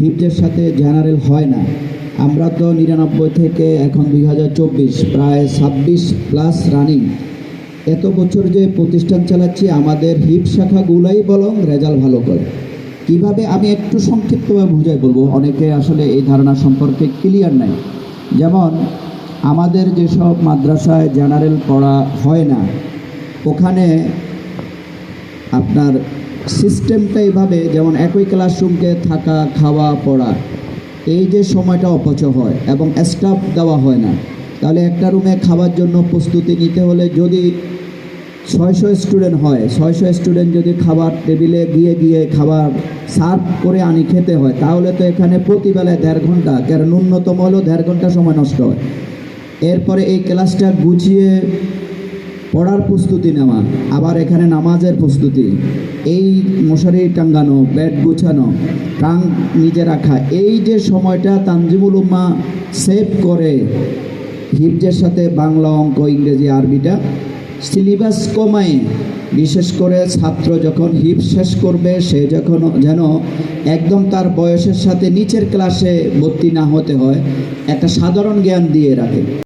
হিপজের সাথে জেনারেল হয় না। আমরা তো নিরানব্বই থেকে এখন দুই হাজার চব্বিশ, প্রায় ছাব্বিশ প্লাস রানিং। এত বছর যে প্রতিষ্ঠান চালাচ্ছি, আমাদের হিপ শাখাগুলাই বলং রেজাল্ট ভালো করে। কীভাবে আমি একটু সংক্ষিপ্তভাবে বুঝাই বলব? অনেকে আসলে এই ধারণা সম্পর্কে ক্লিয়ার নাই। যেমন, আমাদের যেসব মাদ্রাসায় জেনারেল পড়া হয় না, ওখানে আপনার সিস্টেমটা এইভাবে যেমন একই ক্লাসরুমকে থাকা, খাওয়া, পড়া, এই যে সময়টা অপচয় হয় এবং স্টাফ দেওয়া হয় না, তাহলে একটা রুমে খাবার জন্য প্রস্তুতি নিতে হলে যদি ছয়শো স্টুডেন্ট হয়, ছয়শো স্টুডেন্ট যদি খাবার টেবিলে গিয়ে গিয়ে খাবার সার্ভ করে আনি, খেতে হয়, তাহলে তো এখানে প্রতিবেলায় দেড় ঘণ্টা কারণ ন্যূনতম হলেও দেড় ঘণ্টা সময় নষ্ট হয়। এরপরে এই ক্লাসটা গুছিয়ে পড়ার প্রস্তুতি নেওয়া, আবার এখানে নামাজের প্রস্তুতি। এই মশারি টাঙ্গানো বেড গুছানো, টাং নিজে রাখা, এই যে সময়টা তানজিমুল উম্মা সেভ করে হিফজের সাথে বাংলা অঙ্ক, ইংরেজি, আরবিটা সিলেবাস কমায়, বিশেষ করে ছাত্র যখন হিপ শেষ করবে, সে যখন যেন একদম তার বয়সের সাথে নিচের ক্লাসে ভর্তি না হতে হয়, একটা সাধারণ জ্ঞান দিয়ে রাখে।